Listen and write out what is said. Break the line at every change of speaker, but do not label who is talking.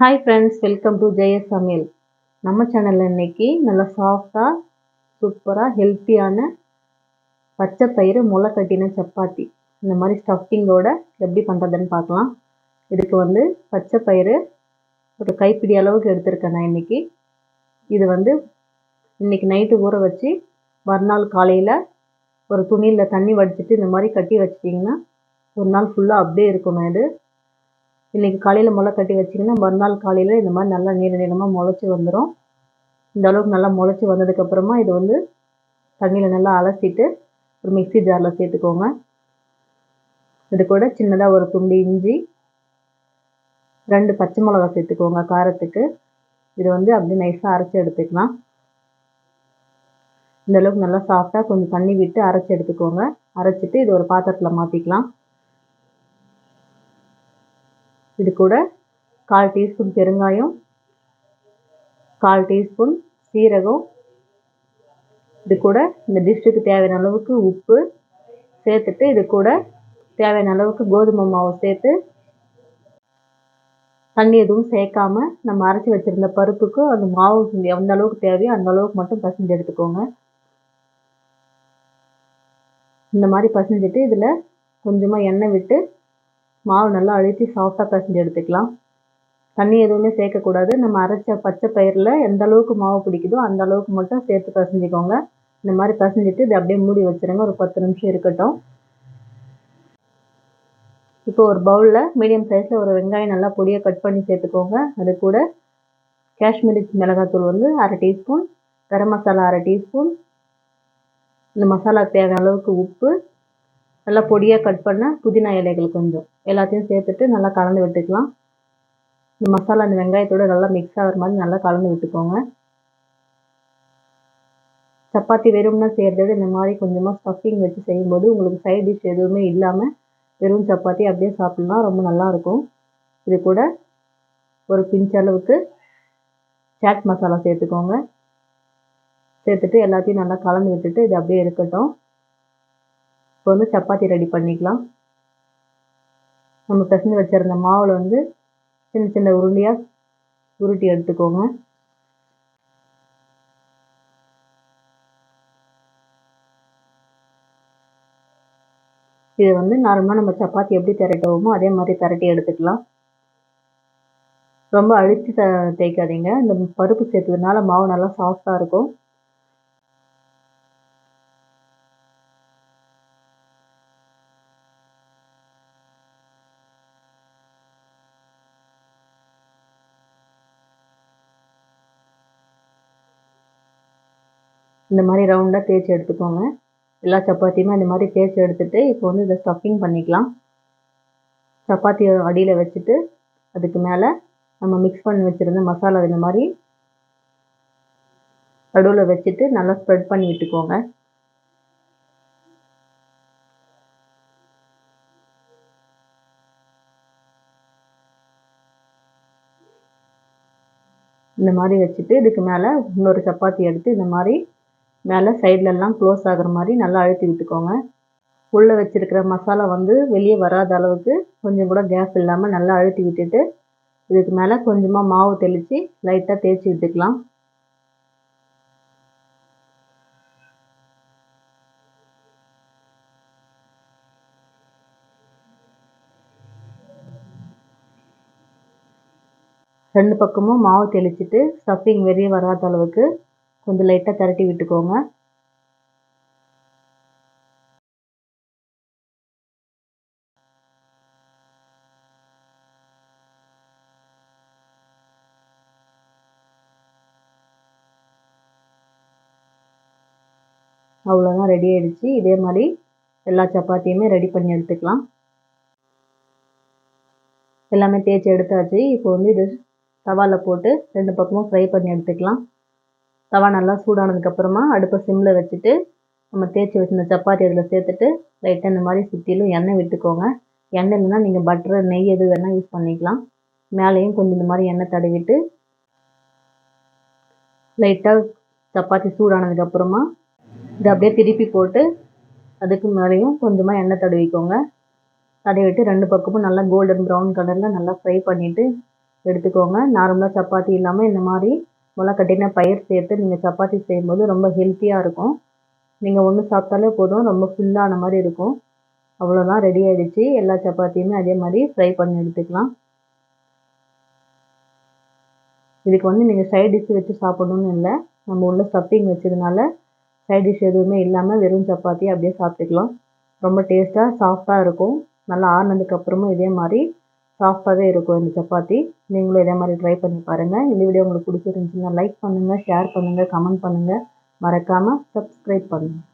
Hi friends welcome to Jaya's சமையல் நம்ம சேனலில் இன்றைக்கி நல்லா சாஃப்டாக சூப்பராக ஹெல்த்தியான பச்சை பயிறு முளை கட்டின சப்பாத்தி. இந்த மாதிரி ஸ்டஃபிங்கோட எப்படி பண்ணுறதுன்னு பார்க்கலாம். இதுக்கு வந்து பச்சை பயிறு ஒரு கைப்பிடி அளவுக்கு எடுத்திருக்கேன் நான் இன்றைக்கி இது வந்து இன்றைக்கி நைட்டு ஊற வச்சு மறுநாள் காலையில் ஒரு துணியில் தண்ணி வடிச்சிட்டு இந்த மாதிரி கட்டி வச்சிட்டிங்கன்னா ஒரு நாள் ஃபுல்லாக அப்படியே இருக்கணும் இது. இன்றைக்கி காலையில் முளை கட்டி வச்சிங்கன்னா மறுநாள் காலையில் இந்த மாதிரி நல்லா நீர் நீளமாக முளைச்சி வந்துடும் இந்த அளவுக்கு நல்லா முளைச்சி வந்ததுக்கப்புறமா இது வந்து தண்ணியில் நல்லா அலசிட்டு ஒரு மிக்ஸி ஜாரில் சேர்த்துக்கோங்க. இது கூட சின்னதாக ஒரு துண்டு இஞ்சி ரெண்டு பச்சை மிளகா சேர்த்துக்கோங்க காரத்துக்கு. இது வந்து அப்படியே நைஸாக அரைச்சி எடுத்துக்கலாம். இந்த அளவுக்கு நல்லா சாஃப்டாக கொஞ்சம் தண்ணி விட்டு அரைச்சி எடுத்துக்கோங்க. அரைச்சிட்டு இது ஒரு பாத்திரத்தில் மாற்றிக்கலாம் இது கூட கால் டீஸ்பூன் பெருங்காயம் கால் டீஸ்பூன் சீரகம். இது கூட இந்த டிஷ்ஷுக்கு தேவையான அளவுக்கு உப்பு சேர்த்துட்டு இது கூட தேவையான அளவுக்கு கோதுமை மாவு சேர்த்து தண்ணி எதுவும் சேர்க்காம நம்ம அரைச்சி வச்சுருந்த பருப்புக்கு அந்த மாவு எந்த அளவுக்கு தேவையோ அந்த அளவுக்கு மட்டும் பசஞ்சு எடுத்துக்கோங்க. இந்த மாதிரி பசஞ்சிட்டு இதில் கொஞ்சமாக எண்ணெய் விட்டு மாவு நல்லா அழுத்தி சாஃப்டாக பசஞ்சு எடுத்துக்கலாம். தண்ணி எதுவுமே சேர்க்கக்கூடாது. நம்ம அரைச்ச பச்சை பயிரில் எந்த அளவுக்கு மாவு பிடிக்குதோ அந்த அளவுக்கு மட்டும் சேர்த்து பசஞ்சிக்கோங்க. இந்த மாதிரி பசஞ்சிட்டு இதை அப்படியே மூடி வச்சுருங்க. ஒரு பத்து நிமிஷம் இருக்கட்டும். இப்போ ஒரு பவுலில் மீடியம் சைஸில் ஒரு வெங்காயம் நல்லா பொடியாக கட் பண்ணி சேர்த்துக்கோங்க. அது கூட காஷ்மீரி மிளகாத்தூள் வந்து அரை டீஸ்பூன் கரம் மசாலா அரை டீஸ்பூன் இந்த மசாலாவுக்கு தேவையான அளவுக்கு உப்பு நல்லா பொடியாக கட் பண்ண புதினா இலைகள் கொஞ்சம். எல்லாத்தையும் சேர்த்துட்டு நல்லா கலந்து விட்டுக்கலாம். இந்த மசாலா அந்த வெங்காயத்தோடு நல்லா மிக்ஸ் ஆகிற மாதிரி நல்லா கலந்து விட்டுக்கோங்க. சப்பாத்தி வெறும்னா செய்கிறத விட இந்த மாதிரி கொஞ்சமாக ஸ்டஃபிங் வச்சு செய்யும்போது உங்களுக்கு சைட் டிஷ் எதுவுமே இல்லாமல் வெறும் சப்பாத்தி அப்படியே சாப்பிட்லாம். ரொம்ப நல்லாயிருக்கும் இது கூட ஒரு பிஞ்ச் அளவுக்கு சாட் மசாலா சேர்த்துக்கோங்க. சேர்த்துட்டு எல்லாத்தையும் நல்லா கலந்து விட்டுட்டு இது அப்படியே இருக்கட்டும். இப்போ வந்து சப்பாத்தி ரெடி பண்ணிக்கலாம். நம்ம பிசைஞ்சு வச்சுருந்த மாவில் வந்து சின்ன சின்ன உருண்டையாக உருட்டி எடுத்துக்கோங்க. இதை வந்து நார்மலாக நம்ம சப்பாத்தி எப்படி திரட்டுவோமோ அதே மாதிரி திரட்டி எடுத்துக்கலாம். ரொம்ப அழுத்தி த தேய்க்காதீங்க. இந்த பருப்பு சேர்த்ததுனால மாவு நல்லா சாஃப்டாக இருக்கும். இந்த மாதிரி ரவுண்டாக தேய்ச்சி எடுத்துக்கோங்க. எல்லா சப்பாத்தியுமே இந்த மாதிரி தேய்ச்சி எடுத்துகிட்டு இப்போ வந்து இதை ஸ்டஃபிங் பண்ணிக்கலாம். சப்பாத்தியை அடியில் வச்சுட்டு அதுக்கு மேலே நம்ம மிக்ஸ் பண்ணி வச்சுருந்த மசாலா இந்த மாதிரி நடுவில் வச்சுட்டு நல்லா ஸ்ப்ரெட் பண்ணி விட்டுக்கோங்க. இந்த மாதிரி வச்சுட்டு இதுக்கு மேலே இன்னொரு சப்பாத்தி எடுத்து இந்த மாதிரி மேலே சைட்லெல்லாம் க்ளோஸ் ஆகிற மாதிரி நல்லா அழுத்தி விட்டுக்கோங்க. உள்ளே வச்சுருக்கிற மசாலா வந்து வெளியே வராத அளவுக்கு கொஞ்சம் கூட கேப் இல்லாமல் நல்லா அழுத்தி விட்டுட்டு இதுக்கு மேலே கொஞ்சமாக மாவு தெளித்து லைட்டாக தேய்ச்சி விட்டுக்கலாம். ரெண்டு பக்கமும் மாவு தெளிச்சிட்டு ஸ்டஃபிங் வெளியே வராத அளவுக்கு கொஞ்சம் லைட்டாக திரட்டி விட்டுக்கோங்க. அவ்வளோதான் ரெடி ஆகிடுச்சு இதே மாதிரி எல்லா சப்பாத்தியுமே ரெடி பண்ணி எடுத்துக்கலாம். எல்லாமே தேய்ச்சி எடுத்தாச்சு. இப்போ வந்து இது தவாவில் போட்டு ரெண்டு பக்கமும் ஃப்ரை பண்ணி எடுத்துக்கலாம். தவா நல்லா சூடானதுக்கப்புறமா அடுப்பை சிம்மில் வச்சுட்டு நம்ம தேய்ச்சி வச்சிருந்த சப்பாத்தி அதில் சேர்த்துட்டு லைட்டாக இந்த மாதிரி சுற்றிலும் எண்ணெய் விட்டுக்கோங்க. எண்ணெய் இல்லைன்னா நீங்கள் பட்டர் நெய் எது வேணால் யூஸ் பண்ணிக்கலாம். மேலேயும் கொஞ்சம் இந்த மாதிரி எண்ணெய் தடவிட்டு லைட்டாக சப்பாத்தி சூடானதுக்கப்புறமா இதை அப்படியே திருப்பி போட்டு அதுக்கு மேலேயும் கொஞ்சமாக எண்ணெய் தடவிக்கோங்க. தடவிட்டு ரெண்டு பக்கமும் நல்லா கோல்டன் ப்ரௌன் கலரில் நல்லா ஃப்ரை பண்ணிவிட்டு எடுத்துக்கோங்க. நார்மலாக சப்பாத்தி இல்லாமல் இந்த மாதிரி முளை கட்டின பயிர் சேர்த்து நீங்கள் சப்பாத்தி செய்யும்போது ரொம்ப ஹெல்த்தியாக இருக்கும். நீங்கள் ஒன்று சாப்பிட்டாலே போதும் ரொம்ப ஃபுல்லான மாதிரி இருக்கும். அவ்வளோதான் ரெடி ஆகிடுச்சு எல்லா சப்பாத்தியுமே அதே மாதிரி ஃப்ரை பண்ணி எடுத்துக்கலாம். இதுக்கு வந்து நீங்கள் சைட் டிஷ் வச்சு சாப்பிடணும்னு இல்லை. நம்ம உள்ள ஸ்டஃபிங் வச்சதுனால சைட் டிஷ் எதுவுமே இல்லாமல் வெறும் சப்பாத்தி அப்படியே சாப்பிட்டுக்கலாம். ரொம்ப டேஸ்ட்டாக சாஃப்டாக இருக்கும். நல்லா ஆறுனதுக்கப்புறமும் இதே மாதிரி சாஃப்டாகவே இருக்கும் இந்த சப்பாத்தி. நீங்களும் இதே மாதிரி ட்ரை பண்ணி பாருங்கள் இந்த வீடியோ உங்களுக்கு பிடிச்சிருந்துச்சுன்னா லைக் பண்ணுங்கள் ஷேர் பண்ணுங்கள் கமெண்ட் பண்ணுங்கள் மறக்காமல் சப்ஸ்கிரைப் பண்ணுங்கள்